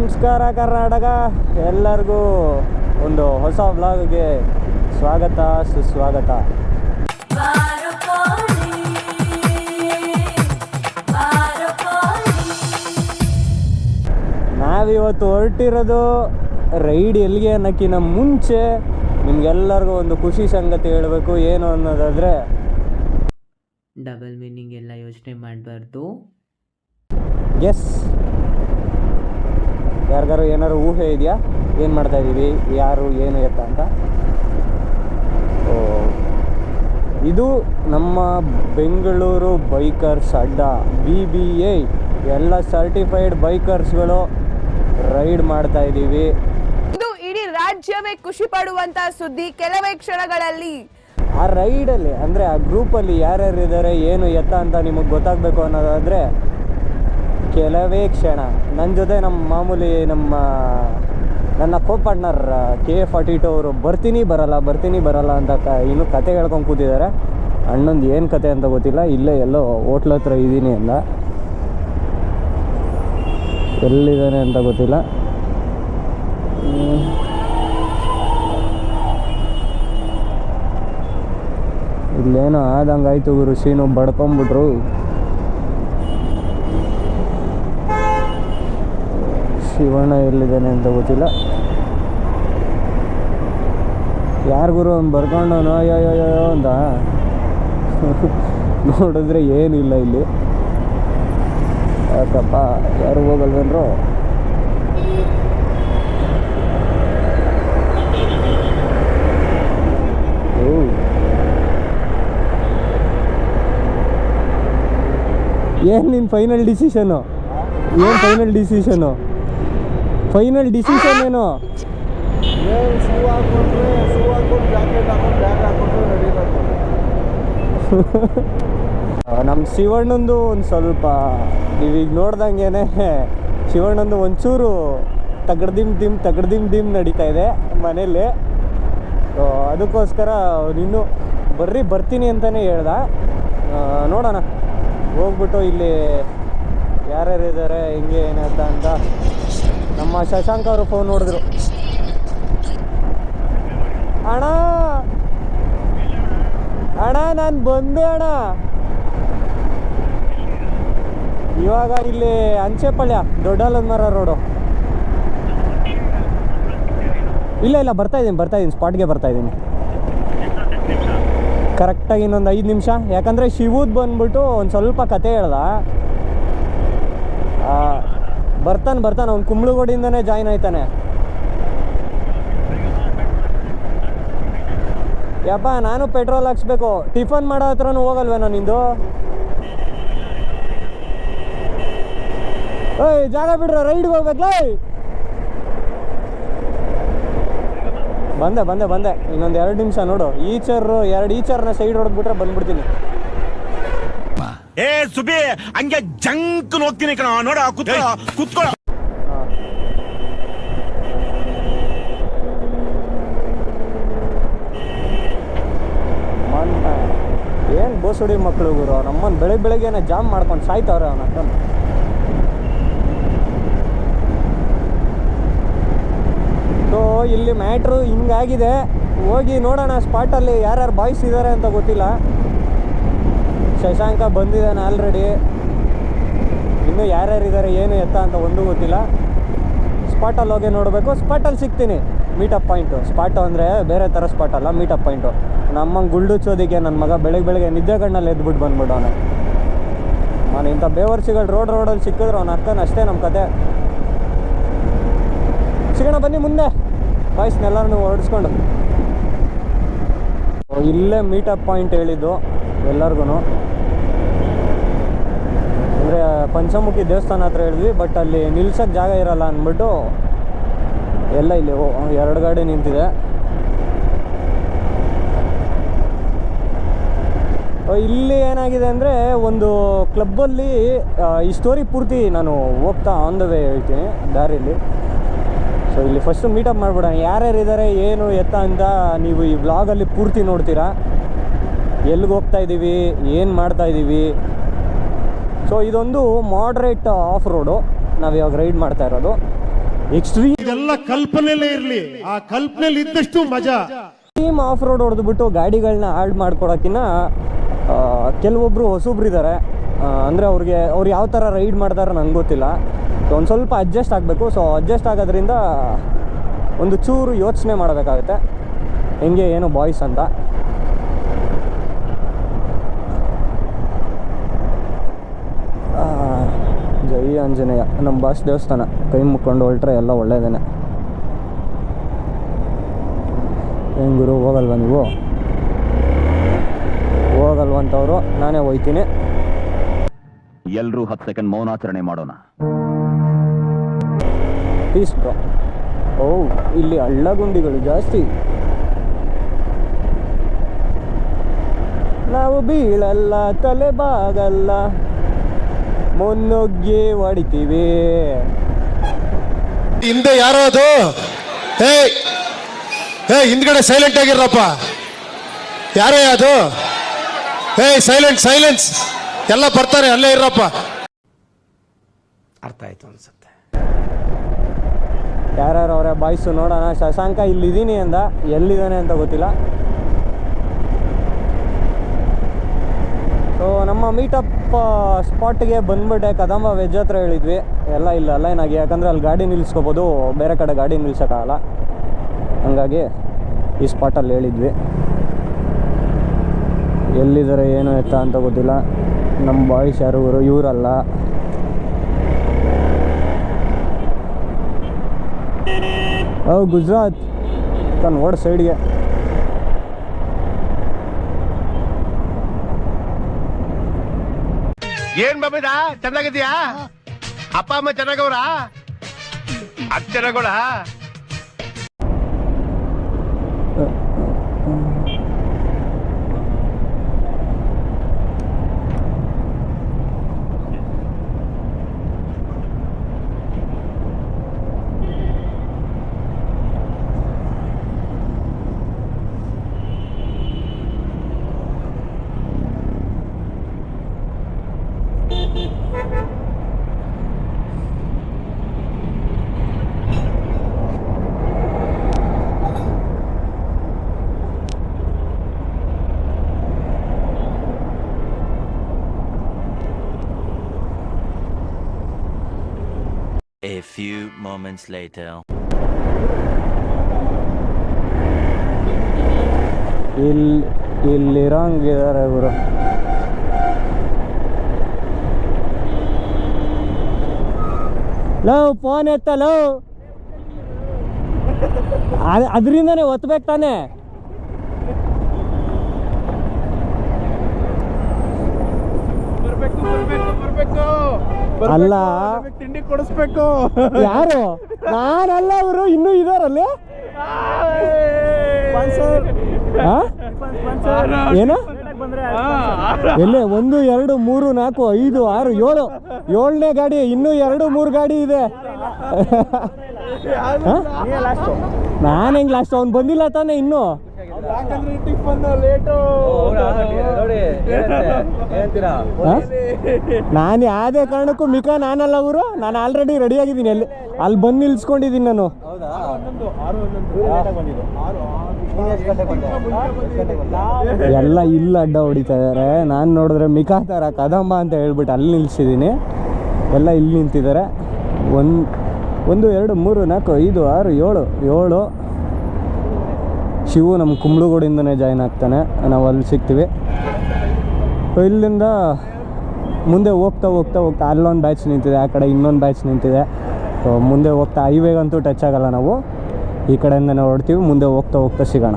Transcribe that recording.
ನಮಸ್ಕಾರ ಕರ್ನಾಟಕ. ಎಲ್ಲರಿಗೂ ಒಂದು ಹೊಸ ವ್ಲಾಗ್ಗೆ ಸ್ವಾಗತ ಸುಸ್ವಾಗತ. ನಾವಿವತ್ತು ಹೊರಟಿರೋದು ರೈಡ್ ಎಲ್ಲಿಗೆ ಅನ್ನೋಕ್ಕಿಂತ ಮುಂಚೆ ನಿಮ್ಗೆಲ್ಲರಿಗೂ ಒಂದು ಖುಷಿ ಸಂಗತಿ ಹೇಳಬೇಕು. ಏನು ಅನ್ನೋದಾದರೆ ಡಬಲ್ ಮೀನಿಂಗ್ ಎಲ್ಲ ಯೋಚನೆ ಮಾಡಬಾರ್ದು. ಎಸ್ ಯಾರಿಗಾರು ಏನಾರು ಊಹೆ ಇದೆಯಾ? ಏನು ಮಾಡ್ತಾ ಇದ್ದೀವಿ ಯಾರು ಏನು ಎತ್ತ ಅಂತ? ಇದು ನಮ್ಮ ಬೆಂಗಳೂರು ಬೈಕರ್ಸ್ ಅಡ್ಡ. ಬಿ ಬಿ ಎ ಎಲ್ಲ ಸರ್ಟಿಫೈಡ್ ಬೈಕರ್ಸ್ಗಳು ರೈಡ್ ಮಾಡ್ತಾ ಇದ್ದೀವಿ ಇದು ಇಡೀ ರಾಜ್ಯವೇ ಖುಷಿ ಪಡುವಂತ ಸುದ್ದಿ ಕೆಲವೇ ಕ್ಷಣಗಳಲ್ಲಿ. ಆ ರೈಡಲ್ಲಿ ಅಂದರೆ ಆ ಗ್ರೂಪಲ್ಲಿ ಯಾರ್ಯಾರು ಇದ್ದಾರೆ ಏನು ಎತ್ತ ಅಂತ ನಿಮಗೆ ಗೊತ್ತಾಗಬೇಕು ಅನ್ನೋದಾದರೆ ಕೆಲವೇ ಕ್ಷಣ. ನನ್ನ ಜೊತೆ ನಮ್ಮ ಮಾಮೂಲಿ ನಮ್ಮ, ನನ್ನ co partner K A forty two ಅವರು ಬರ್ತೀನಿ, ಬರಲ್ಲ ಬರ್ತೀನಿ, ಬರಲ್ಲ ಅಂತ ಕ, ಇನ್ನೂ ಕತೆ ಹೇಳ್ಕೊಂಡು ಕೂತಿದ್ದಾರೆ. ಅಣ್ಣಂದು ಏನು ಕತೆ ಅಂತ ಗೊತ್ತಿಲ್ಲ. ಇಲ್ಲೇ ಎಲ್ಲೋ ಹೋಟ್ಲ್ ಹತ್ರ ಇದ್ದೀನಿ ಅಂತ ಎಲ್ಲಿದ್ದಾನೆ ಅಂತ ಗೊತ್ತಿಲ್ಲ. ಇಲ್ಲೇನೋ ಆದಂಗೆ ಋಷಿನು ಗುರು ಬಡ್ಕೊಂಬಿಟ್ರು. ಶಿವಣ್ಣ ಎಲ್ಲಿದ್ದಾನೆ ಅಂತ ಗೊತ್ತಿಲ್ಲ. ಯಾರು ಗುರು? ಅವ್ನು ಬರ್ಕೊಂಡವನು. ಅಯ್ಯೋ ಅಂತ. ನೋಡಿದ್ರೆ ಏನಿಲ್ಲ ಇಲ್ಲಿ ಯಾಕಪ್ಪ? ಯಾರು ಹೋಗಲ್ವೇನ್ರು? ಏನು ನಿನ್ನ ಫೈನಲ್ ಡಿಸಿಷನು ಏನು ಫೈನಲ್ ಡಿಸಿಷನು ಫೈನಲ್ ಡಿಸಿಷನ್ ಏನು? ನಮ್ಮ ಶಿವಣ್ಣಂದು ಒಂದು ಸ್ವಲ್ಪ ನೀವೀಗ ನೋಡ್ದಂಗೆನೆ ಶಿವಣ್ಣಂದು ಒಂಚೂರು ತಗಡ್ದಿಮ್ ದಿಮ್ ತಗಡ್ದಿಮ್ ದಿಮ್ ನಡೀತಾ ಇದೆ ಮನೇಲಿ ಸೊ ಅದಕ್ಕೋಸ್ಕರ ನೀನು ಬರ್ರಿ ಬರ್ತೀನಿ ಅಂತಲೇ ಹೇಳ್ದ. ನೋಡೋಣ. ಹೋಗ್ಬಿಟ್ಟು ಇಲ್ಲಿ ಯಾರ್ಯಾರು ಇದ್ದಾರೆ ಹಿಂಗೆ ಏನಂತ ಅಂತ. ನಮ್ಮ ಶಶಾಂಕ್ ಅವರು ಫೋನ್ ನೋಡಿದ್ರು. ಅಣ್ಣ! ಅಣ್ಣ, ನಾನು ಬಂದೆ ಅಣ್ಣ. ಇವಾಗ ಇಲ್ಲಿ ಅಂಚೆಪಳ್ಯ, ದೊಡ್ಡಲನ್ಮರ ಮರ ರೋಡು ಇಲ್ಲ ಇಲ್ಲ, ಬರ್ತಾ ಇದ್ದೀನಿ ಬರ್ತಾ ಇದ್ದೀನಿ ಸ್ಪಾಟ್ಗೆ ಬರ್ತಾ ಇದ್ದೀನಿ. ಕರೆಕ್ಟಾಗಿ ಇನ್ನೊಂದು ಐದು ನಿಮಿಷ. ಯಾಕಂದರೆ ಶಿವದ್ ಬಂದ್ಬಿಟ್ಟು ಒಂದು ಸ್ವಲ್ಪ ಕತೆ ಹೇಳ್ದ. ಬರ್ತಾನೆ ಬರ್ತಾನೆ. ಅವ್ನು ಕುಂಬಳಗೋಡಿಂದನೇ ಜಾಯ್ನ್ ಆಯ್ತಾನೆ. ಯಪ್ಪ, ನಾನು ಪೆಟ್ರೋಲ್ ಹಾಕ್ಸ್ಬೇಕು. ಟಿಫನ್ ಮಾಡೋ ಹತ್ರನೂ ನಾನು ನಿಂದು? ಏಯ್, ಜಾಗ ಬಿಡ್ರ ರೈಡ್ಗೆ ಹೋಗ್ಬೇಕಲೇ ಬಂದೆ ಬಂದೆ ಬಂದೆ. ಇನ್ನೊಂದು ಎರಡು ನಿಮಿಷ ನೋಡು. ಈಚರ್, ಎರಡು ಈಚರ್ನ ಸೈಡ್ ಹೊಡೆದ್ಬಿಟ್ರೆ ಬಂದ್ಬಿಡ್ತೀನಿ. ಏ ಸುಬಿ ಹಂಗೆ ಜಂಕ್ ಹೋಗ್ತೀನಿ ಕಣ. ನೋಡ ಕುತ್ಕೊಳ್ಳೋ ಕುತ್ಕೊಳ ಏನ್ ಏನು ಬೋಸುಡಿ ಮಕ್ಳು ಗುರು? ನಮ್ಮನ್ನು ಬೆಳಗ್ಗೆ ಬೆಳಗ್ಗೆನೆ ಜಾಮ್ ಮಾಡ್ಕೊಂಡು ಸಾಯ್ತಾವ್ರೆ ಅವನ ಸೊ ಇಲ್ಲಿ ಮ್ಯಾಟ್ರು ಹಿಂಗಾಗಿದೆ. ಹೋಗಿ ನೋಡೋಣ ಸ್ಪಾಟಲ್ಲಿ ಯಾರ್ಯಾರು ಬಾಯ್ಸ್ ಇದ್ದಾರೆ ಅಂತ ಗೊತ್ತಿಲ್ಲ. ಶಶಾಂಕ ಬಂದಿದ್ದಾನೆ ಆಲ್ರೆಡಿ ಇನ್ನೂ ಯಾರ್ಯಾರು ಇದ್ದಾರೆ ಏನು ಎತ್ತ ಅಂತ ಒಂದು ಗೊತ್ತಿಲ್ಲ. ಸ್ಪಾಟಲ್ಲಿ ಹೋಗಿ ನೋಡಬೇಕು. ಸ್ಪಾಟಲ್ಲಿ ಸಿಗ್ತೀನಿ. ಮೀಟಪ್ ಪಾಯಿಂಟು ಸ್ಪಾಟು ಅಂದರೆ ಬೇರೆ ಥರ ಸ್ಪಾಟ್ ಅಲ್ಲ ಮೀಟಪ್ ಪಾಯಿಂಟು ನಮ್ಮಂಗೆ ಗುಳ್ಡುಚ್ಚೋದಿಕ್ಕೆ ನನ್ನ ಮಗ ಬೆಳಗ್ಗೆ ಬೆಳಗ್ಗೆ ನಿದ್ದೆ ಕಣ್ಣಲ್ಲಿ ಎದ್ಬಿಟ್ಟು ಅವನು ನಾನು ಇಂಥ ಬೇವರ್ಸಿಗಳು ರೋಡ್ ರೋಡಲ್ಲಿ ಸಿಕ್ಕಿದ್ರು ಅವ್ನ ಅಕ್ಕನ ಅಷ್ಟೇ ನಮ್ಮ ಕತೆ. ಸಿಗೋಣ, ಬನ್ನಿ ಮುಂದೆ. ಬಾಯ್ಸ್ನೆಲ್ಲರೂ ಹೊರಡಿಸ್ಕೊಂಡು ಇಲ್ಲೇ ಮೀಟಪ್ ಪಾಯಿಂಟ್ ಹೇಳಿದ್ದು. ಎಲ್ಲರಿಗೂ ಅಂದರೆ ಪಂಚಮುಖಿ ದೇವಸ್ಥಾನ ಹತ್ರ ಹೇಳಿದ್ವಿ ಬಟ್ ಅಲ್ಲಿ ನಿಲ್ಸೋಕ್ಕೆ ಜಾಗ ಇರಲ್ಲ ಅಂದ್ಬಿಟ್ಟು ಎಲ್ಲ ಇಲ್ಲಿ ಎರಡು ಗಾಡಿ ನಿಂತಿದೆ. ಇಲ್ಲಿ ಏನಾಗಿದೆ ಅಂದರೆ ಒಂದು ಕ್ಲಬ್ಬಲ್ಲಿ ಈ ಸ್ಟೋರಿ ಪೂರ್ತಿ ನಾನು ಹೋಗ್ತಾ ಆನ್ ದ ವೇ ಹೇಳ್ತೀನಿ, ದಾರಿಯಲ್ಲಿ. ಸೊ ಇಲ್ಲಿ ಫಸ್ಟು ಮೀಟಪ್ ಮಾಡಿಬಿಡೋಣ. ಯಾರ್ಯಾರು ಇದ್ದಾರೆ ಏನು, ಎತ್ತ ಅಂತ ನೀವು ಈ ವ್ಲಾಗಲ್ಲಿ ಪೂರ್ತಿ ನೋಡ್ತೀರಾ. ಎಲ್ಲಿಗೆ ಹೋಗ್ತಾ ಇದ್ದೀವಿ ಏನು ಮಾಡ್ತಾ ಇದ್ದೀವಿ? ಸೊ ಇದೊಂದು ಮಾಡ್ರೇಟ್ ಆಫ್ ರೋಡು ನಾವು ಇವಾಗ ರೈಡ್ ಮಾಡ್ತಾ ಇರೋದು. ಎಕ್ಸ್ಟ್ರೀಮ್ ಇದೆಲ್ಲ ಕಲ್ಪನೆಲ್ಲೇ ಇರಲಿ. ಆ ಕಲ್ಪನೆಲಿ ಇದ್ದಷ್ಟು ಮಜಾ. ಟೀಮ್ ಆಫ್ ರೋಡ್ ಹೊಡೆದ್ಬಿಟ್ಟು ಗಾಡಿಗಳನ್ನ ಹಾಲ್ಡ್ ಮಾಡ್ಕೊಳಕ್ಕಿನ್ನ ಕೆಲವೊಬ್ಬರು ಹೊಸಬ್ರು ಇದ್ದಾರೆ ಅಂದರೆ ಅವ್ರಿಗೆ ಅವ್ರು ಯಾವ ಥರ ರೈಡ್ ಮಾಡ್ತಾರೆ ನಂಗೆ ಗೊತ್ತಿಲ್ಲ. ಸೊ ಒಂದು ಸ್ವಲ್ಪ ಅಡ್ಜಸ್ಟ್ ಆಗಬೇಕು. ಸೊ ಅಡ್ಜಸ್ಟ್ ಆಗೋದ್ರಿಂದ ಒಂದು ಚೂರು ಯೋಚನೆ ಮಾಡಬೇಕಾಗುತ್ತೆ. ಹೆಂಗೆ ಏನು ಬಾಯ್ಸ್ ಅಂತ ಆ, ಜೈ ಆಂಜನೇಯ. ನಮ್ಮ ಬಾಸ್ ದೇವಸ್ಥಾನ. ಕೈ ಮುಕ್ಕೊಂಡು ಹೊರಟ್ರೆ ಎಲ್ಲ ಒಳ್ಳೇದೇನೆ. ಏನು ಗುರು ಹೋಗಲ್ವ ನೀವು? ಹೋಗಲ್ವಂತವ್ರು ನಾನೇ ಹೋಯ್ತೀನಿ. ಎಲ್ಲರೂ ಹತ್ತು ಸೆಕೆಂಡ್ ಮೌನಾಚರಣೆ ಮಾಡೋಣ. ಪೀಸ್ ಬ್ರೋ ಓ ಇಲ್ಲಿ ಹಳ್ಳಗುಂಡಿಗಳು ಜಾಸ್ತಿ. ನಾವು ಬೀಳಲ್ಲ ತಲೆ ಬಾಗಲ್ಲ ಮುನ್ನುಗ್ಗಿ ಹೊಡಿತೀವಿ. ಹಿಂದೆ ಯಾರೋ ಅದು? ಹೇ ಹೇ ಹಿಂದ್ಗಡೆ ಸೈಲೆಂಟ್ ಆಗಿರಪ್ಪ ಯಾರೇ ಅದು? ಹೇ ಸೈಲೆಂಟ್ ಸೈಲೆನ್ಸ್ ಎಲ್ಲ ಬರ್ತಾರೆ ಅಲ್ಲೇ ಇರಪ್ಪ ಅರ್ಥ ಆಯ್ತು ಅನ್ಸುತ್ತೆ. ಯಾರ್ಯಾರು ಅವರೇ ಬಾಯ್ಸು ನೋಡೋಣ. ಶಶಾಂಕ ಇಲ್ಲಿದ್ದೀನಿ ಅಂದ. ಎಲ್ಲಿದ್ದಾನೆ ಅಂತ ಗೊತ್ತಿಲ್ಲ. ಸೊ ನಮ್ಮ ಮೀಟಪ್ ಸ್ಪಾಟ್ಗೆ ಬಂದ್ಬಿಟ್ಟೆ ಕದಂಬ ವೆಜ್ ಹತ್ರ ಹೇಳಿದ್ವಿ. ಎಲ್ಲ ಇಲ್ಲ ಲೈನಾಗಿ ಯಾಕಂದರೆ ಅಲ್ಲಿ ಗಾಡಿ ನಿಲ್ಲಿಸ್ಕೋಬೋದು. ಬೇರೆ ಕಡೆ ಗಾಡಿ ನಿಲ್ಸೋಕ್ಕಾಗಲ್ಲ. ಹಂಗಾಗಿ ಈ ಸ್ಪಾಟಲ್ಲಿ ಹೇಳಿದ್ವಿ. ಎಲ್ಲಿದ್ದಾರೆ, ಏನು ಎತ್ತ ಅಂತ ಗೊತ್ತಿಲ್ಲ. ನಮ್ಮ ಬಾಯ್ಸ್ ಯಾರು ಇವರು? ಇವರಲ್ಲ. ಓ ಗುಜರಾತ್. ತನ್ನ ಓಡ್ ಸೈಡ್ಗೆ ಏನ್ ಬಾಬಿದ ಚೆನ್ನಾಗಿದ್ಯಾ ಅಪ್ಪ ಅಮ್ಮ ಚೆನ್ನಾಗವ್ರ? ಅದ್ A few moments later. ಇಲ್ಲಿ ಇಲ್ಲಿರೋಂಗಿದ್ದಾರೆ ಇವರು ಲವ್ ಫೋನ್ ಎತ್ತ ಲವ್ ಅದರಿಂದನೇ ಒತ್ಬೇಕು ತಾನೇ. ಅಲ್ಲ. ತಿಂಡಿ ಕೊಡಿಸ್ಬೇಕು. ಯಾರು? ನಾನಲ್ಲ ಅವರು ಇನ್ನೂ ಇದಾರಲ್ಲಿ? ಏನು? ಎಲ್ಲೇ ಒಂದು ಎರಡು ಮೂರು ನಾಲ್ಕು ಐದು ಆರು ಏಳು. ಏಳನೇ ಗಾಡಿ ಇನ್ನೂ ಎರಡು ಮೂರು ಗಾಡಿ ಇದೆ. ನಾನು ಹೆಂಗ್ ಲಾಸ್ಟ್ ಅವ್ನು ಬಂದಿಲ್ಲ ತಾನೇ ಇನ್ನು. ಲೇಟು ನಾನು ಯಾವುದೇ ಕಾರಣಕ್ಕೂ ಮಿಕ ನಾನಲ್ಲ ಅವರು ನಾನು ಆಲ್ರೆಡಿ ರೆಡಿ ಆಗಿದ್ದೀನಿ ಅಲ್ಲಿ. ಅಲ್ಲಿ ಬಂದು ನಿಲ್ಸ್ಕೊಂಡಿದ್ದೀನಿ ನಾನು. ಎಲ್ಲ ಇಲ್ಲ ಅಡ್ಡ ಹೊಡಿತಾ ಇದ್ದಾರೆ ನಾನು ನೋಡಿದ್ರೆ ಮಿಕಾ ಥರ ಕದಂಬ ಅಂತ ಹೇಳ್ಬಿಟ್ಟು ಅಲ್ಲಿ ನಿಲ್ಸಿದ್ದೀನಿ. ಎಲ್ಲ ಇಲ್ಲಿ ನಿಂತಿದ್ದಾರೆ. ಒಂದು ಒಂದು, ಎರಡು, ಮೂರು, ನಾಲ್ಕು, ಐದು, ಆರು, ಏಳು ಏಳು. ಶಿವು ನಮ್ಮ ಕುಂಬ್ಳಗೋಡಿಂದನೇ ಜಾಯ್ನ್ ಆಗ್ತಾನೆ. ನಾವು ಅಲ್ಲಿ ಸಿಗ್ತೀವಿ. ಇಲ್ಲಿಂದ ಮುಂದೆ ಹೋಗ್ತಾ ಹೋಗ್ತಾ ಹೋಗ್ತಾ ಅಲ್ಲೊಂದು ಬ್ಯಾಚ್ ನಿಂತಿದೆ, ಆ ಕಡೆ ಇನ್ನೊಂದು ಬ್ಯಾಚ್ ನಿಂತಿದೆ. ಸೊ ಮುಂದೆ ಹೋಗ್ತಾ ಹೈವೇಗಂತೂ ಟಚ್ ಆಗೋಲ್ಲ ನಾವು. ಈ ಕಡೆಯಿಂದ ನಾವು ಹೊರಡ್ತೀವಿ ಮುಂದೆ ಹೋಗ್ತಾ ಹೋಗ್ತಾ ಸಿಗೋಣ.